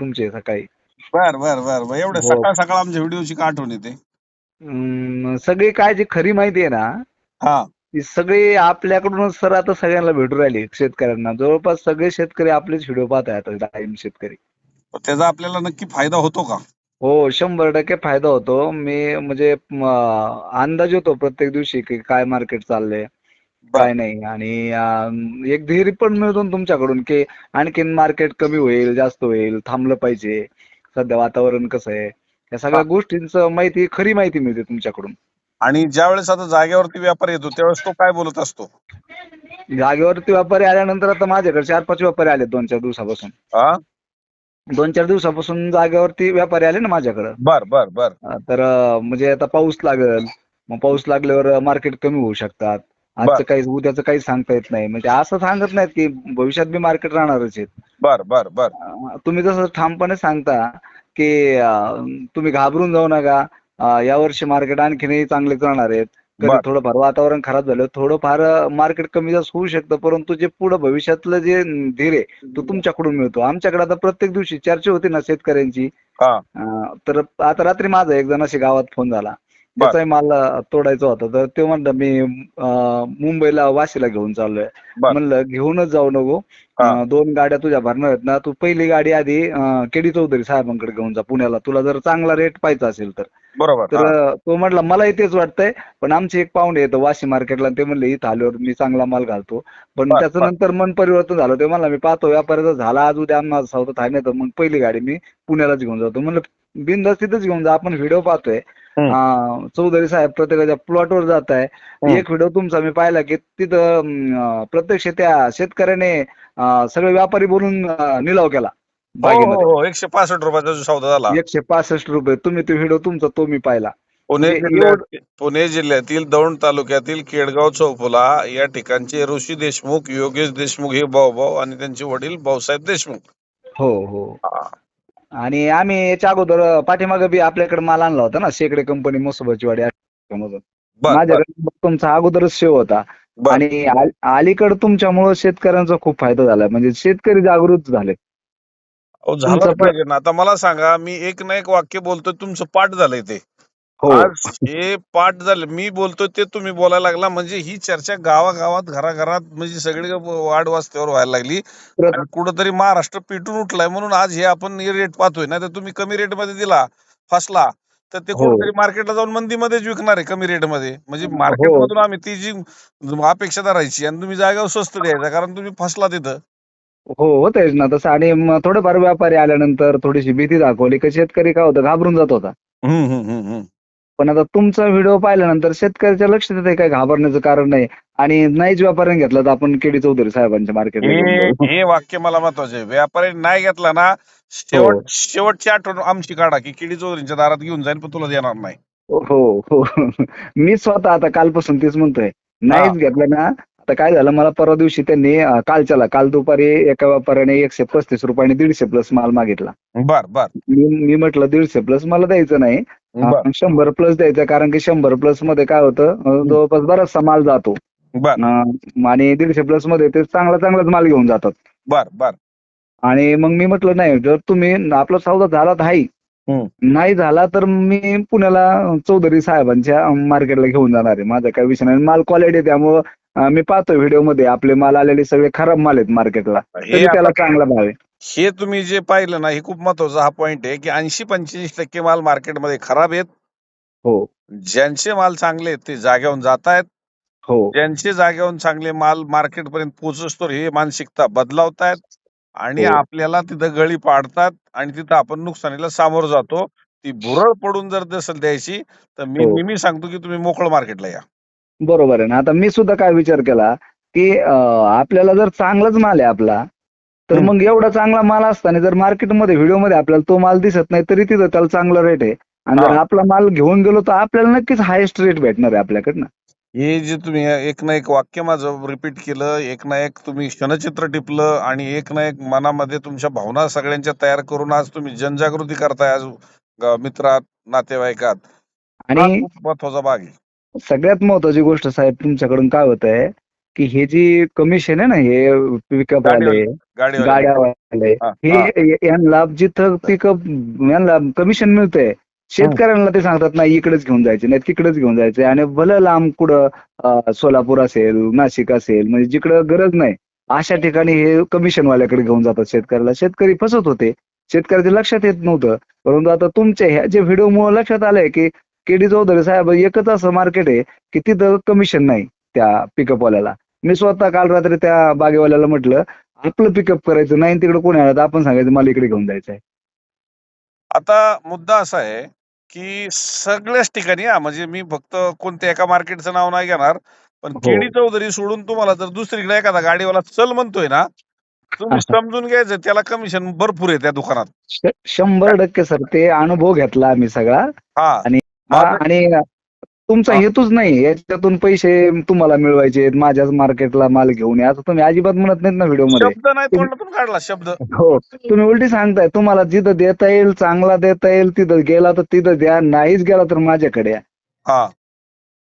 तुमचे सकाळी? बर बर बर बर. एवढे हो. सकाळ सकाळ आमच्या व्हिडिओची का आठवण येते. अं, सगळी काय जी खरी माहिती आहे ना? हा. ती सगळी आपल्याकडूनच सर आता सगळ्यांना भेटू राहिली शेतकऱ्यांना. जवळपास सगळे शेतकरी आपलेच व्हिडिओ पाहत आहेत आता शेतकरी. पण त्याचा आपल्याला नक्की फायदा होतो का? हो शंभर टक्के फायदा होतो. मी म्हणजे म, अंदाज होतो प्रत्येक दिवशी की काय मार्केट चाललंय. काय नाही. आणि एक धीर पण मिळतो ना तुमच्याकडून की आणखीन मार्केट कमी होईल जास्त होईल थांबलं पाहिजे. सध्या वातावरण कसं आहे? या सगळ्या गोष्टींचं माहिती खरी माहिती मिळते तुमच्याकडून. आणि ज्या वेळेस आता जागेवरती व्यापार येतो त्यावेळेस तो काय बोलत असतो? जागेवरती व्यापारी आल्यानंतर आता माझ्याकडे चार पाच व्यापारी आले दोन चार दिवसापासून. दोन चार दिवसापासून जागेवरती व्यापारी आले ना माझ्याकडं. बर बर बर. तर म्हणजे आता पाऊस लागेल. मग पाऊस लागल्यावर मार्केट कमी होऊ शकतात. आजचं काही उद्याचं काही सांगता येत नाही. म्हणजे असं सांगत नाहीत की भविष्यात बी मार्केट राहणारच आहेत. बर बर बर. तुम्ही जसं ठामपणे सांगता की तुम्ही घाबरून जाऊ नका. अं, यावर्षी मार्केट आणखीनही चांगलेच राहणार आहेत. कधी. थोडंफार वातावरण खराब झालं थोडंफार मार्केट कमी जास्त होऊ शकतं. परंतु जे पुढे भविष्यातलं जे धीर आहे तो तुमच्याकडून मिळतो. आमच्याकडे आता प्रत्येक दिवशी चर्चा होती ना शेतकऱ्यांची. तर आता रात्री माझा एक जणाशी गावात फोन झाला. त्याचाही माल तोडायचा होता. तर ते म्हणलं मी मुंबईला वाशीला घेऊन चाललोय. म्हणलं घेऊनच जाऊ नको. दोन गाड्या तुझ्या भरणार आहेत ना तू पहिली गाडी आधी केडी चौधरी साहेबांकडे घेऊन जा पुण्याला. तुला जर चांगला रेट पाहिजे असेल तर. बरोबर. तर तो म्हटला मलाही तेच वाटतंय पण आमचे एक पाहुणे येतं वाशी मार्केटला. ते म्हणले इथं आल्यावर मी चांगला माल घालतो. पण त्याचं. नंतर मन परिवर्तन झालं. ते म्हणला मी पाहतो व्यापाऱ्याचा झाला आज उद्या माझा सौदा थाय नाही तर मग पहिली गाडी मी पुण्यालाच घेऊन जातो. म्हणलं बिनधास्त तिथंच घेऊन जा आपण व्हिडिओ पाहतोय. चौधरी साहेब प्रत्येकाच्या प्लॉटवर जात आहे. एक व्हिडिओ तुमचा मी पाहिला की तिथं प्रत्यक्ष त्या शेतकऱ्याने सगळे व्यापारी बोलून निलाव केला. हो हो हो एकशे पासष्ट रुपयाचा जो सौदा झाला. एकशे पासष्ट रुपये. तुम्ही तो व्हिडिओ तुमचा तो मी पाहिला. पुणे जिल्ह्यात पुणे जिल्ह्यातील दौंड तालुक्यातील केडगाव चौफुला या ठिकाणचे ऋषी देशमुख योगेश देशमुख हे भाऊ भाऊ आणि त्यांचे वडील भाऊसाहेब देशमुख. हो. हा. आणि आम्ही याच्या अगोदर पाठीमागे बी आपल्याकडे माल आणला होता ना शेकडे कंपनी मोसोबाची वाडी मधून माझ्याकडे तुमचा अगोदरच शेव होता. आणि अल- अलीकडे तुमच्यामुळे शेतकऱ्यांचा खूप फायदा झालाय म्हणजे शेतकरी जागृत झाले. झालं पाहिजे ना. आता मला सांगा मी एक ना एक वाक्य बोलतोय तुमचं पाठ झालंय ते. हो. आज हे पाठ झालं मी बोलतोय ते तुम्ही बोलायला लागला म्हणजे ही चर्चा गावागावात घराघरात म्हणजे सगळी वाढ वाजत्यावर व्हायला लागली. आणि कुठंतरी महाराष्ट्र पेटून उठलाय म्हणून आज हे आपण रेट पाहतोय. ना तर तुम्ही कमी रेटमध्ये दिला फसला तर ते हो. कुठेतरी मार्केटला जाऊन मंदीमध्येच विकणार आहे कमी रेटमध्ये. म्हणजे हो. मार्केट मधून आम्ही ती जी अपेक्षा धरायची आणि तुम्ही जागेवर स्वस्त द्यायचा कारण तुम्ही फसला तिथं. हो होतेच ना तसं. आणि थोडेफार व्यापारी आल्यानंतर थोडीशी भीती दाखवली की शेतकरी काय होतं घाबरून जात होता हम्म, हम्म, हम्म, हम्म. पण आता तुमचा व्हिडिओ पाहिल्यानंतर शेतकऱ्याच्या लक्षात येते काही घाबरण्याचं कारण नाही. आणि नाहीच व्यापाऱ्याने घेतला तर आपण केडी चौधरी साहेबांच्या मार्केटला घेऊन हे. हे वाक्य मला महत्त्वाचे आहे. व्यापारी नाही घेतला ना हो. शेवट शेवटची आठवण आमची काढा की किडी चौधरींच्या दारात घेऊन जाईल पण तुला देणार नाही. हो हो. मी स्वतः आता कालपासून तेच म्हणतोय. नाहीच घेतलं ना आता काय झालं मला परवा दिवशी त्यांनी अं, कालच्याला काल दुपारी एका व्यापाऱ्याने एकशे पस्तीस रुपयाने दीडशे प्लस माल मागितला. बर बर. मी मी म्हटलं दीडशे प्लस मला द्यायचं नाही बर. शंभर प्लस द्यायचं कारण की शंभर प्लसमध्ये काय होतं अं, जवळपास बराचसा माल जातो. बर. अं, आणि दीडशे प्लसमध्ये ते चांगला चांगलाच माल घेऊन जातात. बर बर. आणि मग मी म्हटलं नाही जर तुम्ही आपला सौदा झाला तर हम्म. नाही झाला तर मी पुण्याला चौधरी साहेबांच्या मार्केटला घेऊन जाणार आहे. माझा काही विषय नाही. माल क्वालिटी त्यामुळं अं, मी पाहतो व्हिडिओमध्ये. आपले माल आलेले सगळे खराब माल आहेत मार्केटला हे तरी त्याला आता- चांगला भाव आहे. हे तुम्ही जे पाहिलं ना हे खूप महत्त्वाचा हा पॉइंट आहे की ऐंशी पंच्याऐंशी टक्के माल मार्केटमध्ये खराब आहेत. हो. ज्यांचे माल चांगले आहेत ते जाग्यावरून जात आहेत. हो. ज्यांचे जाग्यावरून चांगले माल मार्केट पर्यंत पोहोचतो हे मानसिकता बदलावतायत आणि हो. आपल्याला तिथं गळी पाडतात आणि तिथं आपण नुकसानीला सामोरं जातो. ती भुरळ पडून जर नसेल द्यायची तर मी हो. नेहमी सांगतो की तुम्ही मोकळं मार्केटला या. बरोबर आहे ना. आता मी सुद्धा काय विचार केला की अं, आपल्याला जर चांगलाच माल आहे आपला तर. मग एवढा चांगला माल असताना जर मार्केटमध्ये व्हिडिओमध्ये आपल्याला तो माल दिसत नाही तरी तिथं त्याला चांगला रेट आहे आणि जर. आपला माल घेऊन गेलो तर आपल्याला नक्कीच हायेस्ट रेट भेटणार आहे आपल्याकडनं हे जे तुम्ही एक ना एक वाक्य माझं रिपीट केलं एक ना एक तुम्ही क्षणचित्र टिपलं आणि एक ना एक मनामध्ये तुमच्या भावना सगळ्यांच्या तयार करून आज तुम्ही जनजागृती करताय आज मित्रात नातेवाईकात आणि महत्त्वाचा भाग आहे सगळ्यात महत्वाची गोष्ट साहेब तुमच्याकडून काय होत आहे की हे जी कमिशन आहे ना हे पिकअप वाले गाडीवाले. गाड्यावाले हा, हे हा. यांना जिथं पिकअप यांना कमिशन मिळतंय शेतकऱ्यांना ते सांगतात नाही इकडेच घेऊन जायचे नाही तिकडेच घेऊन जायचे. आणि भलं लांब कुठं अं, सोलापूर असेल नाशिक असेल म्हणजे जिकडं गरज नाही अशा ठिकाणी हे कमिशन वाल्याकडे घेऊन जातात शेतकऱ्याला. शेतकरी फसत होते. शेतकऱ्याच्या लक्षात येत नव्हतं. परंतु आता तुमच्या ह्या जे व्हिडिओमुळे लक्षात आलंय की केडी चौधरी साहेब एकच असं मार्केट आहे की तिथं कमिशन नाही त्या पिकअप वाल्याला. मी स्वतः काल रात्री त्या बागेवाल्याला म्हटलं आपलं पिकअप करायचं नाही तिकडे कोणी आलं तर आपण सांगायचं मला इकडे घेऊन जायचं आहे आता मुद्दा असा आहे की सगळ्याच ठिकाणी हा म्हणजे मी फक्त कोणत्या एका मार्केटचं नाव नाही घेणार पण हो. केडी चौधरी सोडून तुम्हाला जर दुसरीकडे एखादा गाडीवाला चल म्हणतोय ना तुम्ही समजून घ्यायचं त्याला कमिशन भरपूर आहे त्या दुकानात. श- शंभर टक्के सर ते अनुभव घेतला आम्ही सगळा. हा. आणि माझं- आणि तुमचा. हेतूच नाही याच्यातून पैसे तुम्हाला मिळवायचे माझ्याच मार्केटला माल घेऊन या. असं तुम्ही अजिबात म्हणत नाहीत ना व्हिडिओमध्ये शब्द नाही तोंडातून काढला शब्द. हो तुम्ही उलटी सांगताय तुम्हाला जिथं देता येईल चांगला देता येईल तिथं गेला तर तिथं द्या नाहीच गेला तर माझ्याकडे या. हा.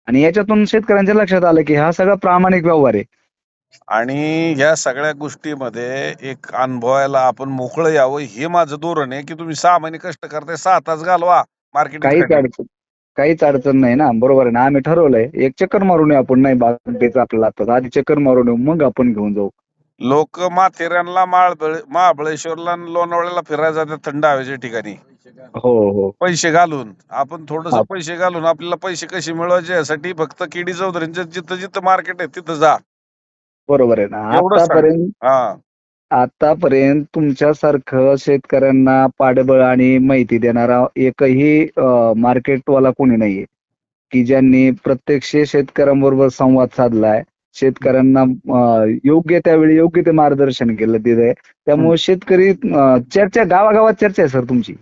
आणि याच्यातून शेतकऱ्यांच्या लक्षात आलं की हा सगळा प्रामाणिक व्यवहार आहे. आणि ह्या सगळ्या गोष्टीमध्ये एक अनुभवायला आपण मोकळं यावं हे माझं धोरण आहे की तुम्ही सहा महिने कष्ट करताय सहा तास घालवा काहीच मार्केटिंग अडचण काहीच अडचण नाही ना बरोबर आहे ना? आम्ही ठरवलंय एक चक्कर मारून येऊ आपण नाही बागेचं आपल्याला आता आधी चक्कर मारून येऊ मग आपण घेऊन जाऊ. लोक माथेऱ्यांना माळबळे महाबळेश्वरला आणि लोणावळ्याला फिरायला जातात थंड हवेच्या ठिकाणी. हो हो. पैसे घालून. आपण थोडस हा. पैसे घालून आपल्याला पैसे कसे मिळवायचे यासाठी फक्त केडी चौधरींचं जिथं जिथं मार्केट आहे तिथं जा. बरोबर आहे ना. सांग. आतापर्यंत हा. आतापर्यंत तुमच्यासारखं शेतकऱ्यांना पाठबळ आणि माहिती देणारा एकही मार्केटवाला कोणी नाहीये. की ज्यांनी प्रत्यक्ष शेतकऱ्यांबरोबर संवाद साधलाय शेतकऱ्यांना अं, योग्य त्यावेळी योग्य ते मार्गदर्शन केलं तिथे. त्यामुळे शेतकरी अं, चर्चा गावागावात चर्चा आहे सर तुमची.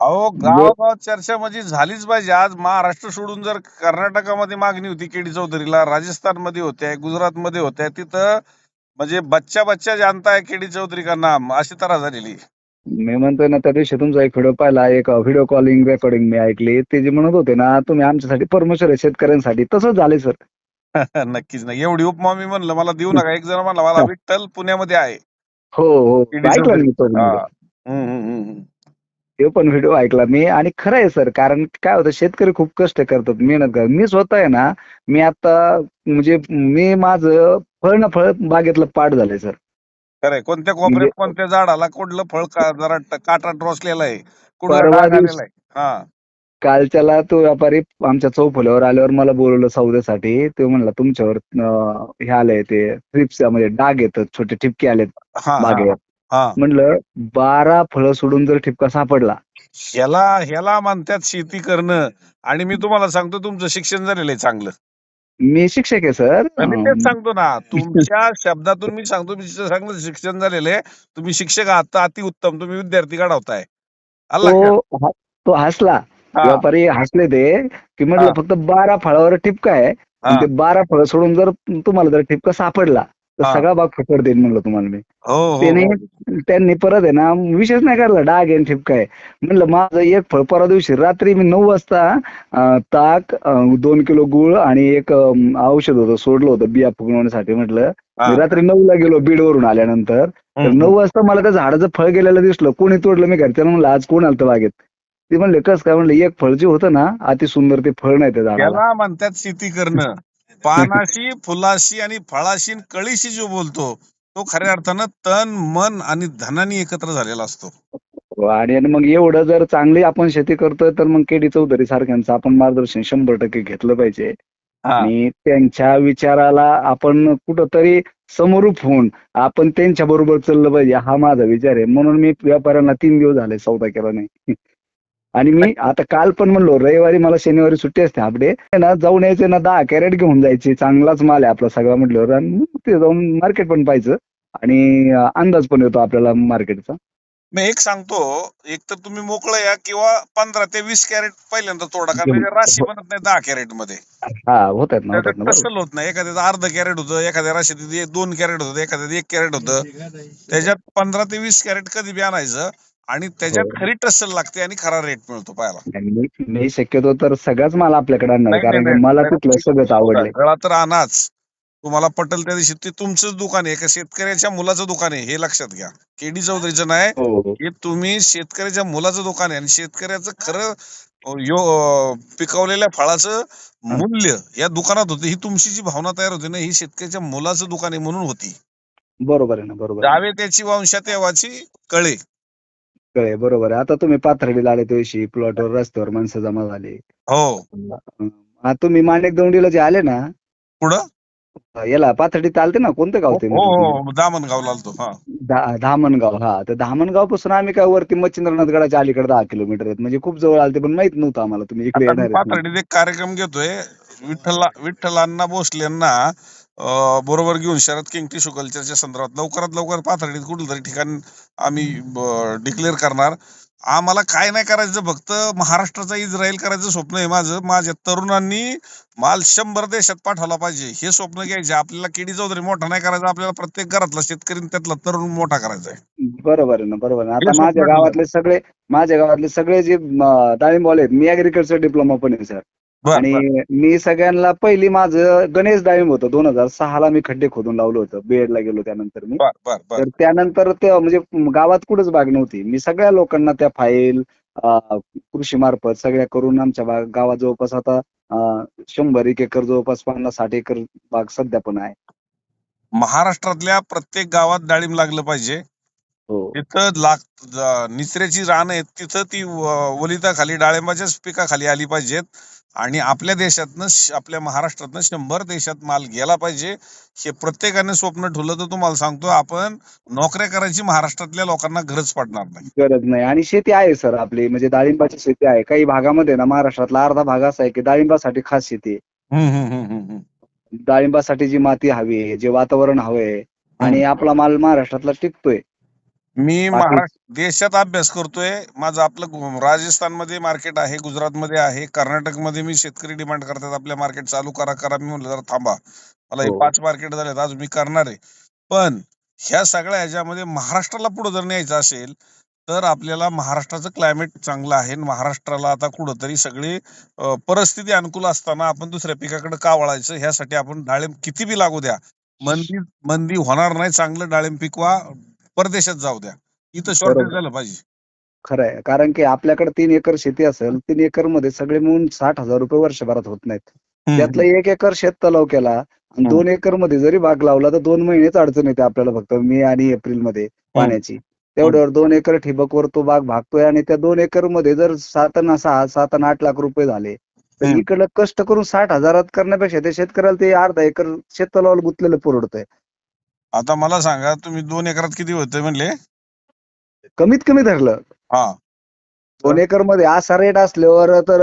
अहो गावागावात चर्चा म्हणजे झालीच पाहिजे. आज महाराष्ट्र सोडून जर कर्नाटकामध्ये मागणी होती केडी चौधरीला राजस्थानमध्ये होत्या गुजरातमध्ये होत्या तिथं म्हणजे बच्चा बच्चा जानता है केडी चौधरी का नाम अशी तरा झालेली. मी म्हणतोय ना त्या दिवशी तुमचा एक व्हिडिओ पाहिला एक व्हिडिओ कॉलिंग रेकॉर्डिंग मी ऐकली. ते जे म्हणत होते ना तुम्ही आमच्यासाठी परमेश्वर आहे शेतकऱ्यांसाठी तसंच झाले सर नक्कीच नाही एवढी उपमा मी म्हणलं मला देऊ नका. एक जण म्हणला मला विठ्ठल पुण्यामध्ये आहे. हो हो. ऐकला मी तो हा. हम्म, हम्म, हम्म. ते पण व्हिडिओ ऐकला मी. आणि खरं आहे सर कारण काय होतं शेतकरी खूप कष्ट करतात मेहनत करतात. मी स्वतः आहे ना मी आता म्हणजे मी माझं फळ ना फळ बागेतलं पाठ झालंय सर खरंय कोणत्या कोपऱ्यात म्हणजे- कोणत्या झाडाला कुठलं फळ का जरा ट- काटा टोचलेला आहे कुठला परवा डाग दिवशी- आलेला आहे? हा. कालच्याला तो व्यापारी आमच्या चौफुल्यावर आल्यावर मला बोलवलं सौद्यासाठी. ते म्हणला तुमच्यावर अं, हे आलंय ते ट्रिप्स म्हणजे डाग येतात छोटे ठिपके आलेत हा, हा. बागेवर. हा. म्हणलं बारा फळं सोडून जर ठिपका सापडला. ह्याला ह्याला म्हणतात शेती करणं. आणि मी तुम्हाला सांगतो तुमचं शिक्षण झालेलं आहे चांगलं. मी शिक्षक आहे सर. मी तेच सांगतो ना तुमच्या शब्दातून मी सांगतो मी चांगलं शिक्षण झालेलं आहे. तुम्ही शिक्षक आहात तर अतिउत्तम तुम्ही विद्यार्थी घडवताय. अल्ला तो हा- तो हसला. व्यापारी हसले ते की म्हटलं हा. फक्त बारा फळावर ठिपका आहे. आणि ते बारा फळं सोडून जर तुम्हाला जर ठिपका सापडला तर हा. सगळा भाग फुकट देईन म्हणलं तुम्हाला मी. हो हो, त्याने हो. त्यांनी परत आहे ना विशेष नाही काढला डाग आणि ठिपका आहे. म्हणलं माझं एक फळ परवा दिवशी रात्री मी नऊ वाजता अं, ताक अं, दोन किलो गुळ आणि एक अं, औषध होतं सोडलं होतं बिया फुगवण्यासाठी म्हटलं. हा. मी रात्री नऊला गेलो बीडवरून आल्यानंतर. तर हम्म. नऊ वाजता मला त्या झाडाचं फळ गेलेलं दिसलं. कोणी तोडलं मी घरच्याला म्हणलं आज कोण आलं बागेत? ते म्हणले कस काय? म्हणलं एक फळ जे होतं ना अति सुंदर ते फळ नाही त्या झाडाला. म्हणतात शेती करणं. पानाशी फुलाशी आणि फळाशी आणि कळीशी जो बोलतो तो खऱ्या अर्थानं तन मन आणि धनानी एकत्र झालेला असतो. आणि आणि मग एवढं जर चांगली आपण शेती करतोय तर मग केडी चौधरी सारख्यांचं आपण मार्गदर्शन शंभर टक्के घेतलं पाहिजे. आणि त्यांच्या विचाराला आपण कुठंतरी समरूप होऊन आपण त्यांच्या बरोबर चाललं पाहिजे हा माझा विचार आहे. म्हणून मी व्यापाऱ्यांना तीन दिवस झाले सौदा केला नाही. आणि मी आता काल पण म्हणलो रविवारी मला शनिवारी सुट्टी असते आपडे ना जाऊन यायचे ना दहा कॅरेट घेऊन जायचे चांगलाच माल आहे आपला सगळा म्हटल्यावर आणि ते जाऊन मार्केट पण पाहायचं. आणि अंदाज पण येतो आपल्याला मार्केटचा मी एक सांगतो एक तर तुम्ही मोकळं या किंवा पंधरा ते वीस कॅरेट पहिल्यांदा तोडा कारण राशी बनत नाही दहा कॅरेटमध्ये हा होत आहेत ना होत नाही. एखाद्याचं अर्ध कॅरेट होतं एखाद्या राशीत दोन कॅरेट होतं एखाद्यात एक कॅरेट होतं. त्याच्यात पंधरा ते वीस कॅरेट कधी बी आणायचं आणि त्याच्यात हो. खरी टसल लागते आणि खरा रेट मिळतो पाहायला. आणि मी मी शक्यतो तर सगळाच माल आपल्याकडे आणणार नाही, कारण नाही, की मला नाही. तिथलं सगळंच आवडलंय तर आणाच तुम्हाला पटेल त्या दिवशी ते तुमचंच दुकान आहे एका शेतकऱ्याच्या मुलाचं दुकान आहे हे लक्षात घ्या. केडी चौधरीचं नाही हो हे. तुम्ही शेतकऱ्याच्या मुलाचं दुकान आहे आणि शेतकऱ्याचं खरं अं, यो अं, पिकवलेल्या फळाचं मूल्य या दुकानात होतं. ही तुमची जी भावना तयार होती ना ही शेतकऱ्याच्या मुलाचं दुकान आहे म्हणून होती. बरोबर आहे ना बरोबर आहे. जावे त्याची वंशा तेव्हाची कळे. कळे बरोबर आहे. आता तुम्ही पाथर्डीला आले त्या दिवशी प्लॉटवर रस्त्यावर माणसं जमा झाली. हो. हा, तुम्ही माणिक दौंडीला जे आले ना? पुढं याला पाथर्डीत आलते ना? कोणतं गाव ते? हो हो दामणगावला आलतो हा. धा- धामणगाव हा. तर धामणगावपासून आम्ही काय वरती मच्छिंद्रनाथ गडाच्या अलीकडे दहा किलोमीटर आहेत. म्हणजे खूप जवळ आलते पण माहीत नव्हतं आम्हाला तुम्ही इकडे आता येणार मी आहेत म्हणून. पाथर्डीत एक कार्यक्रम घेतोय. विठ्ठला विठ्ठलांना भोसलेंना बरोबर घेऊन शरद किंग टिश्यू कल्चरच्या संदर्भात लवकरात लवकर पाथर्डीत कुठलं तरी ठिकाण आम्ही डिक्लेअर करणार. आम्हाला काय नाही करायचं फक्त महाराष्ट्राचा इस्रायल करायचं स्वप्न आहे माझं. माझ्या तरुणांनी माल शंभर देशात पाठवला पाहिजे. हे स्वप्न घ्यायचे. आपल्याला केडी चौधरी मोठा नाही करायचा. आपल्याला प्रत्येक घरातला शेतकरी त्यातला तरुण मोठा करायचा आहे. बरोबर आहे ना बरोबर आहे आता माझ्या. गावातले सगळे माझ्या गावातले सगळे जे म, डाळिंबवाले आहेत मी ऍग्रिकल्चर डिप्लोमा पण आहे सर आणि मी सगळ्यांना पहिली माझं गणेश डाळिंब होतं. दोन हजार सहाला मी खड्डे खोदून लावलं होतं. बीएड ला गेलो त्यानंतर मी. तर त्यानंतर ते म्हणजे गावात कुठंच बाग नव्हती. मी सगळ्या लोकांना त्या फाईल कृषी मार्फत सगळ्या करून आमच्या गावात जवळपास आता शंभर एक एकर जवळपास पन्नास साठ एकर बाग सध्या पण आहे. महाराष्ट्रातल्या प्रत्येक गावात डाळिंब लागलं पाहिजे. हो. तिथं लाग निचऱ्याची रान आहेत. तिथं ती व- वलिताखाली डाळिंबाच्याच पिकाखाली आली पाहिजेत. आणि आपल्या देशातनं आपल्या महाराष्ट्रातनं शंभर देशात माल गेला पाहिजे हे प्रत्येकाने स्वप्न ठेवलं तर तुम्हाला सांगतो आपण नोकऱ्या करायची महाराष्ट्रातल्या लोकांना गरज पडणार नाही. गरज नाही. आणि शेती आहे सर आपली. म्हणजे डाळिंबाची शेती आहे. काही भागामध्ये ना महाराष्ट्रातला अर्धा भाग असा आहे की डाळिंबासाठी खास शेती आहे. डाळिंबासाठी जी माती हवी आहे जे वातावरण हवंय आणि आपला माल महाराष्ट्रातला टिकतोय. मी महाराष्ट्र देशात अभ्यास करतोय. माझं आपलं राजस्थानमध्ये मार्केट आहे गुजरातमध्ये आहे कर्नाटकमध्ये मी शेतकरी डिमांड करतात आपल्या मार्केट चालू करा करा. मी म्हणलं जरा थांबा. मला हे हो. पाच मार्केट झालेत आज मी करणार आहे. पण ह्या सगळ्या ह्याच्यामध्ये महाराष्ट्राला पुढे जर न्यायचं असेल तर आपल्याला महाराष्ट्राचं क्लायमेट चांगलं आहे. महाराष्ट्राला आता कुठंतरी सगळी परिस्थिती अनुकूल असताना आपण दुसऱ्या पिकाकडे का वळायचं? ह्यासाठी आपण डाळिंब किती बी लागू द्या. मंदी मंदी होणार नाही. चांगलं डाळिंब पिकवा. परदेशात जाऊ द्या. इथं शॉर्टेज. झालं पाहिजे. खरं आहे कारण की आपल्याकडे तीन एकर शेती असेल तीन एकरमध्ये सगळे मिळून साठ हजार रुपये वर्षभरात होत नाहीत. त्यातलं एक एकर शेत तलाव केला आणि. दोन एकरमध्ये जरी बाग लावला तर दोन महिनेच अडचण येते आपल्याला फक्त मे आणि एप्रिलमध्ये पाण्याची. तेवढ्यावर दोन एकर ठिबकवर तो बाग भागतोय आणि त्या दोन एकरमध्ये जर सात अन सहा सात अन आठ लाख रुपये झाले तर. इकडलं कष्ट करून साठ हजारात करण्यापेक्षा त्या शेतकऱ्याला ते अर्धा एकर शेत तलावाला गुंतलेलं परवडतंय. आता मला सांगा तुम्ही दोन एकरात किती होते म्हणले? कमीत कमी धरलं. हा. दोन एकरमध्ये असा रेट असल्यावर तर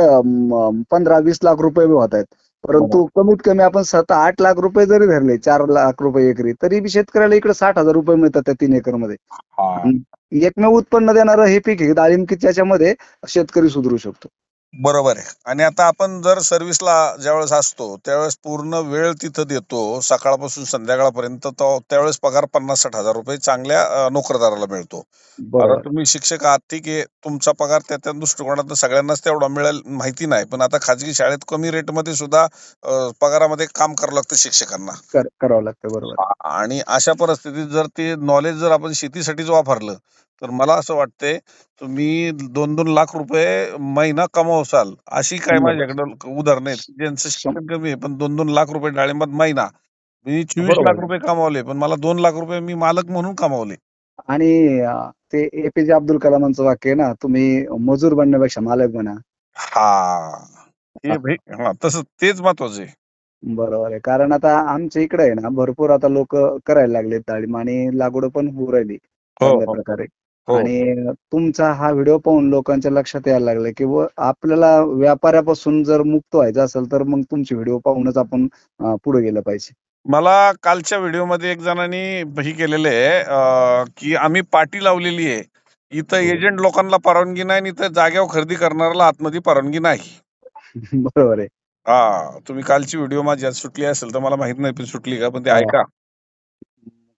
पंधरा वीस लाख रुपये बी होत आहेत परंतु कमीत कमी आपण सात आठ लाख रुपये जरी धरले चार लाख रुपये एकरी तरी बी शेतकऱ्याला इकडे साठ हजार रुपये मिळतात त्या तीन एकरमध्ये हा एकमेव उत्पन्न देणारं हे पीक आहे डाळिंब की त्याच्यामध्ये शेतकरी सुधरू शकतो. बरोबर आहे. आणि आता आपण जर सर्व्हिसला ज्यावेळेस असतो त्यावेळेस पूर्ण वेळ तिथं देतो सकाळपासून संध्याकाळपर्यंत तो त्यावेळेस पगार पन्नास साठ हजार रुपये चांगल्या अं, नोकरदाराला मिळतो. आता बरोबर तुम्ही शिक्षक आहात ठीक आहे तुमचा पगार त्या त्या दृष्टिकोनातून सगळ्यांनाच तेवढा मिळेल माहिती नाही. पण आता खाजगी शाळेत कमी रेटमध्ये सुद्धा अं, पगारामध्ये काम करावं लागतं शिक्षकांना. कर- करावं लागतं बरोबर. आ- आणि अशा परिस्थितीत जर ते नॉलेज जर आपण शेतीसाठीच वापरलं तर मला असं वाटतंय तुम्ही दोन दोन लाख रुपये महिना कमावसाल अशी काय. माझ्याकडे उदाहरण आहेत. ज्यांचं शिक्षण कमी आहे पण दोन दोन लाख रुपये डाळिंबात महिना. मी चोवीस बरोबर लाख आहे. रुपये कमावले पण मला दोन लाख रुपये मी मालक म्हणून कमावले. आणि अं, ते एपीजे अब्दुल कलामांचं वाक्य आहे ना तुम्ही मजूर बनण्यापेक्षा मालक बना. हा. हे भाई- हा तसं तेच महत्वाचं आहे. बरोबर आहे. कारण आता आमच्या इकडे आहे ना भरपूर आता लोक करायला लागले डाळिंब आणि लागवड पण होऊ राहिली हो, चांगल्या हो. प्रकारे. हो. आणि तुमचा हा व्हिडिओ पाहून लोकांच्या लक्षात यायला लागलं की व आपल्याला व्यापाऱ्यापासून जर मुक्त व्हायचं असेल तर मग तुमचे व्हिडिओ पाहूनच आपण पुढे गेलं पाहिजे मला कालच्या व्हिडिओमध्ये एक जणांनी ही केलेलं आहे की आम्ही पाटी लावलेली आहे इथं हो. एजंट लोकांना परवानगी नाही आणि इथं जाग्यावर खरेदी करणाऱ्याला आतमध्ये परवानगी नाही बरोबर आहे हा तुम्ही कालची व्हिडिओ माझी आज सुटली असेल तर मला माहीत नाही पण सुटली का पण ते. ऐका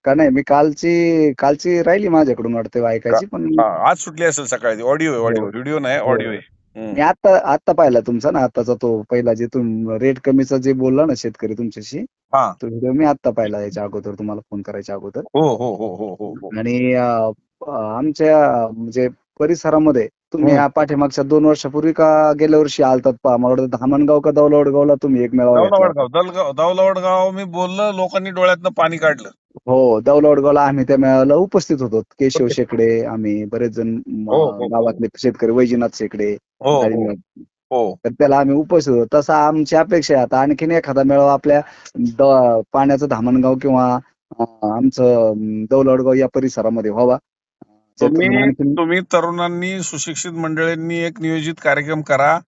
का नाही मी कालची कालची राहिली माझ्याकडून वाटते ऐकायची पण हा, आज सुटली असेल सकाळी ऑडिओ ऑडिओ हो. व्हिडिओ नाही हो. ऑडिओ आहे हम्म. मी आता आता पाहिला तुमचा ना आताचा तो पहिला जे तुम रेट कमीचा जे बोलला ना शेतकरी तुमच्याशी हा तो व्हिडिओ मी आता पाहिला याच्या अगोदर तुम्हाला फोन करायच्या अगोदर हो हो हो हो हो हो आणि अं, आमच्या म्हणजे परिसरामध्ये तुम्ही हम्म. या पाठीमागच्या दोन वर्षापूर्वी का गेल्या वर्षी आलतात पहा मला वाटतं धामणगाव का दौलवडगावला तुम्ही एक मेळावा घेतला होता. दौलवडगाव दलगाव दौलवडगाव मी बोललो लोकांनी डोळ्यातनं पाणी काढलं हो दौलवडगावला आम्ही त्या मेळाव्याला उपस्थित होतो. केशव शेकडे आम्ही बरेच जण हो, हो, हो. गावातले शेतकरी वैजनाथ शेकडे हो आणि हो. हो तर त्याला आम्ही उपस्थित होतो. तसा आमची अपेक्षा आहे. आता आणखीन एखादा मेळावा आपल्या द- पाण्याचं धामणगाव किंवा अं, आमचं अं, दौलवडगाव या परिसरामध्ये व्हावा. ज्यातून तुम्ही आणखीन- तुम्ही तरुणांनी सुशिक्षित मंडळींनी एक नियोजित कार्यक्रम करा.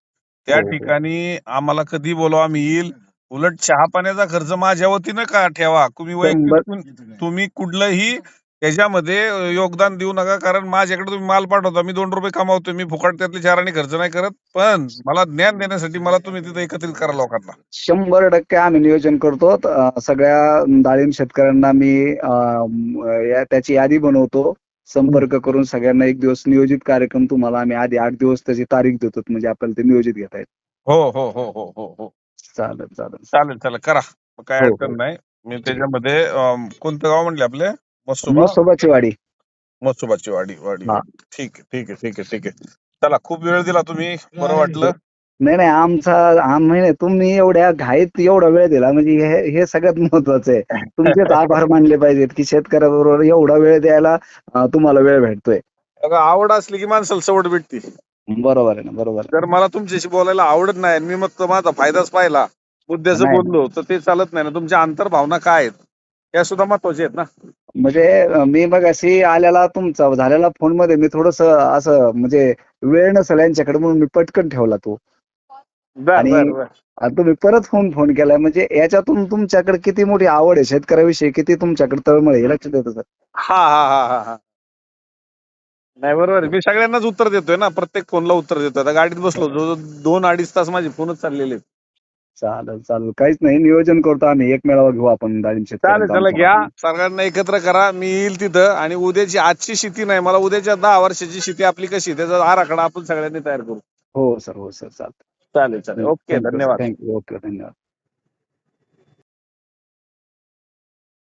त्या हो, हो. ठिकाणी आम्हाला कधी बोलवा आम्ही येईल उलट चहा पाण्याचा खर्च माझ्या वतीनं का ठेवा? तुम्ही वैयक्तिक तुम्ही कुठलंही त्याच्यामध्ये योगदान देऊ नका कारण माझ्याकडे तुम्ही माल पाठवता. मी दोन रुपये कमावतोय. मी फुकट त्यातले चार आणि खर्च नाही करत. पण मला ज्ञान देण्यासाठी मला तुम्ही तिथे एकत्रित करा लोकांना. शंभर टक्के आम्ही नियोजन करतो. सगळ्या डाळिंब शेतकऱ्यांना मी त्याची यादी बनवतो. संपर्क करून सगळ्यांना एक दिवस नियोजित कार्यक्रम तुम्हाला आम्ही आधी आठ दिवस त्याची तारीख देतो. म्हणजे आपल्याला ते नियोजित घेता येईल. हो हो हो हो हो हो. चालेल चालेल. चालेल चालेल. करा. काय हो, हो. अडचण नाही. मी त्याच्यामध्ये कोणतं गाव म्हणले आपले? मसुबा? मसोबाची वाडी. मसुबाची वाडी वाडी. हा. ठीक आहे ठीक आहे ठीक आहे ठीक आहे. चला खूप वेळ दिला तुम्ही. बरं वाटलं. नाही नाही. आमचा आम्ही नाही तुम्ही एवढ्या घाईत एवढा वेळ दिला. म्हणजे हे हे सगळ्यात महत्वाचं आहे. तुमचेच आभार मानले पाहिजेत की शेतकऱ्याबरोबर एवढा वेळ द्यायला अं, तुम्हाला वेळ भेटतोय. अगं आवड असली की माणसाला सवड भेटते. बरोबर आहे ना बरोबर आहे. जर मला तुमच्याशी बोलायला आवडत नाही आणि मी मग तो माझा फायदाच पाहिला मुद्द्याचं नाही. बोललो तर ते चालत नाही ना. तुमच्या अंतर्भावना काय आहेत? त्या सुद्धा महत्त्वाच्या आहेत ना. म्हणजे अं, मी मग अशी आलेला तुमचा झालेला फोनमध्ये मी थोडस असं म्हणजे वेळ नसेल यांच्याकडे म्हणून मी पटकन ठेवला तो. बर आणि- बर बर. आणि तुम्ही परत फोन फोन केलाय. म्हणजे याच्यातून तुमच्याकडे किती मोठी आवड आहे? शेतकऱ्याविषयी किती तुमच्याकडे तळमळ आहे? हे लक्षात येतं सर हा हा हा हा हा. नाही बरोबर आहे. मी सगळ्यांनाच उत्तर देतोय ना. प्रत्येक फोनला उत्तर देतोय. आता गाडीत बसलो जो दोन अडीच तास माझे फोनच चाललेले आहेत. चालेल चालेल. काहीच नाही. नियोजन करतो आम्ही. एक मेळावा घेऊ आपण डाळिंब चालेल शेतकऱ्यांचा चला आमचा. घ्या सगळ्यांना एकत्र करा. मी येईल तिथं. आणि उद्याची आजची शेती नाही. मला उद्याच्या दहा वर्षाची शेती आपली कशी आहे, त्याचा आराखडा आपण सगळ्यांनी तयार करू. हो सर. हो सर. चालतं चालेल चालेल. ओके धन्यवाद. थँक्यू. ओके धन्यवाद.